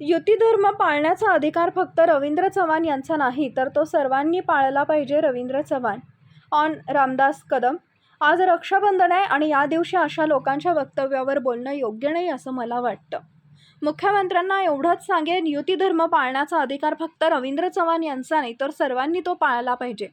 युती धर्म पाळण्याचा अधिकार फक्त रवींद्र चव्हाण यांचा नाही तर तो सर्वांनी पाळला पाहिजे रवींद्र चव्हाण. ऑन रामदास कदम आज रक्षाबंधन आहे आणि या दिवशी अशा लोकांच्या वक्तव्यावर बोलणं योग्य नाही असं मला वाटतं. मुख्यमंत्र्यांना एवढंच सांगेन युती धर्म पाळण्याचा अधिकार फक्त रवींद्र चव्हाण यांचा नाही तर सर्वांनी तो पाळला पाहिजे.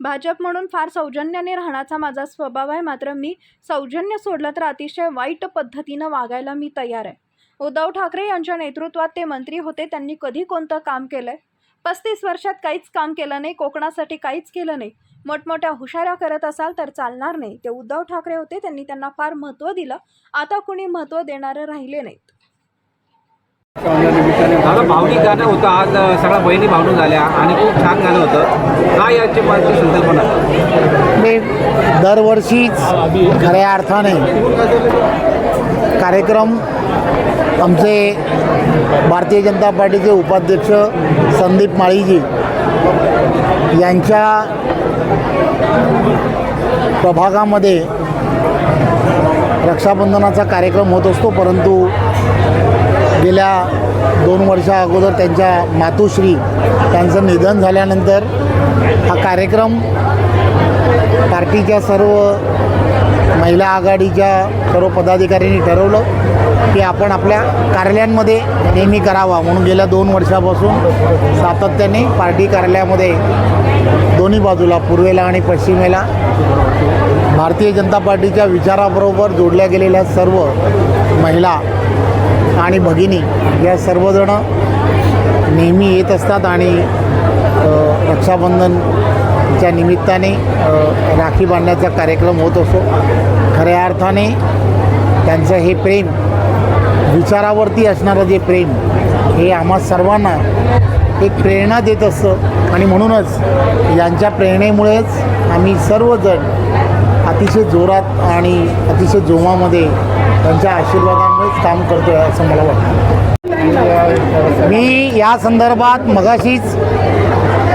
भाजप म्हणून फार सौजन्याने राहण्याचा माझा स्वभाव आहे मात्र मी सौजन्य सोडलं तर अतिशय वाईट पद्धतीनं वागायला मी तयार आहे. उद्धव ठाकरे यांच्या नेतृत्वात ते मंत्री होते. त्यांनी कधी कोणतं काम केलंय? पस्तीस वर्षात काहीच काम केलं नाही. कोकणासाठी काहीच केलं नाही. मोठमोठ्या हुशाऱ्या करत असाल तर चालणार नाही. ते उद्धव ठाकरे होते. त्यांनी त्यांना फार महत्त्व दिलं. आता कुणी महत्त्व देणारे राहिले नाहीत. झालं भावनिक गाणं होतं. आज सगळ्या बहिणी भावनिक झाल्या आणि खूप छान गाणं होतं. काय याची मागची संकल्पना? मी दरवर्षीच खऱ्या अर्थाने कार्यक्रम आमचे भारतीय जनता पार्टीचे उपाध्यक्ष संदीप माळीजी यांच्या प्रभागामध्ये रक्षाबंधनाचा कार्यक्रम होत असतो परंतु गेल्या दोन वर्षा अगोदर त्यांच्या मातोश्री त्यांचं निधन झाल्यानंतर हा कार्यक्रम पार्टीच्या सर्व महिला आघाडीच्या सर्व पदाधिकाऱ्यांनी ठरवलं की आपण आपल्या कार्यालयांमध्ये नेहमी करावा. म्हणून गेल्या दोन वर्षापासून सातत्याने पार्टी कार्यालयामध्ये दोन्ही बाजूला पूर्वेला आणि पश्चिमेला भारतीय जनता पार्टीच्या विचाराबरोबर जोडल्या गेलेल्या सर्व महिला आणि भगिनी या सर्वजणं नेहमी येत असतात आणि रक्षाबंधन च्या निमित्ताने राखी बांधण्याचा कार्यक्रम होत असतो खऱ्या अर्थाने त्यांचं हे प्रेम विचारावरती असणारं जे प्रेम हे आम्हा सर्वांना एक प्रेरणा देत असतं. आणि म्हणूनच यांच्या प्रेरणेमुळेच आम्ही सर्वजण अतिशय जोरात आणि अतिशय जोमामध्ये त्यांच्या आशीर्वादामुळेच काम करतो आहे असं मला वाटतं. मी या संदर्भात मगाशीच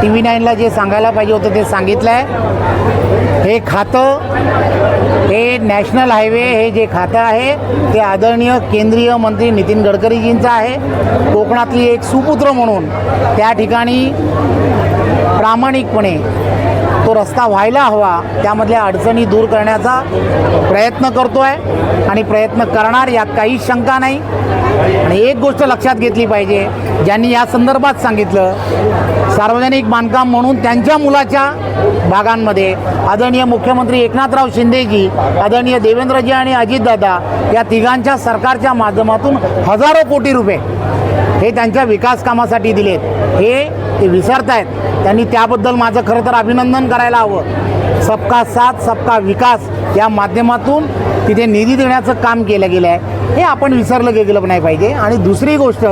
टी व्ही नाईनला जे सांगायला पाहिजे होतं ते सांगितलं आहे हे खातं हे नॅशनल हायवे हे जे खातं आहे ते आदरणीय केंद्रीय मंत्री नितीन गडकरीजींचं आहे. कोकणातली एक सुपुत्र म्हणून त्या ठिकाणी प्रामाणिकपणे तो रस्ता व्हायला हवा त्यामधल्या अडचणी दूर करण्याचा प्रयत्न करतो आहे आणि प्रयत्न करणार यात काही शंका नाही. आणि एक गोष्ट लक्षात घेतली पाहिजे ज्यांनी या संदर्भात सांगितलं सार्वजनिक बांधकाम म्हणून त्यांच्या मुलाच्या भागांमध्ये आदरणीय मुख्यमंत्री एकनाथराव शिंदेजी आदरणीय देवेंद्रजी आणि अजितदादा या तिघांच्या सरकारच्या माध्यमातून हजारो कोटी रुपये हे त्यांच्या विकास कामासाठी दिलेत. हे ते विसरतायत. त्यांनी त्याबद्दल माझं खरं तर अभिनंदन करायला हवं. सबका साथ सबका विकास या माध्यमातून तिथे निधी देण्याचं काम केलं गेलं आहे. हे आपण विसरलं गेलं नाही पाहिजे. आणि दुसरी गोष्ट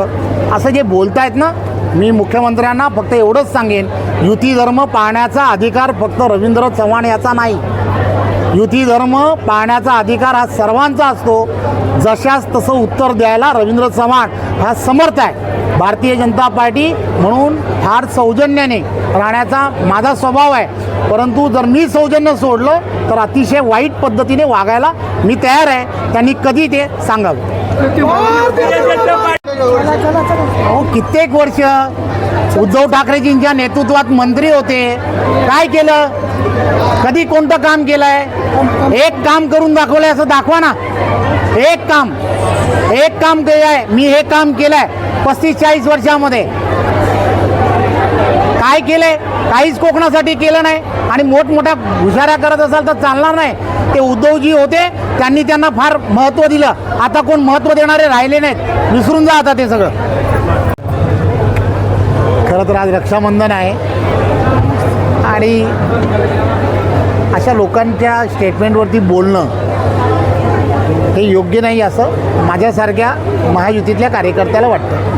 असं जे बोलतायत ना मी मुख्यमंत्र्यांना फक्त एवढंच सांगेन युती धर्म पाळण्याचा अधिकार फक्त रवींद्र चव्हाण याचा नाही. युती धर्म पाळण्याचा अधिकार हा सर्वांचा असतो. जशास तसं उत्तर द्यायला रवींद्र चव्हाण हा समर्थ आहे. भारतीय जनता पार्टी म्हणून फार सौजन्याने राहण्याचा माझा स्वभाव आहे. परंतु जर मी सौजन्य सोडलं तर अतिशय वाईट पद्धतीने वागायला मी तयार आहे. त्यांनी कधी ते सांगावं. अहो कित्येक वर्ष उद्धव ठाकरेजींच्या नेतृत्वात मंत्री होते. काय केलं? कधी कोणतं काम केलंय? एक काम करून दाखवलंय असं दाखवा ना. एक काम एक काम केलं आहे मी हे काम केलंय पस्तीस चाळीस वर्षामध्ये. काय केलंय? काहीच कोकणासाठी केलं नाही. आणि मोठमोठ्या हुशाऱ्या करत असाल तर चालणार नाही. ते उद्धवजी होते त्यांनी त्यांना फार महत्त्व दिलं. आता कोण महत्त्व देणारे राहिले नाहीत. विसरून जा आता ते सगळं. खरं तर आज रक्षाबंधन आहे. आणि अशा लोकांच्या स्टेटमेंटवरती बोलणं हे योग्य नाही असं माझ्यासारख्या महायुतीतल्या कार्यकर्त्याला वाटतं.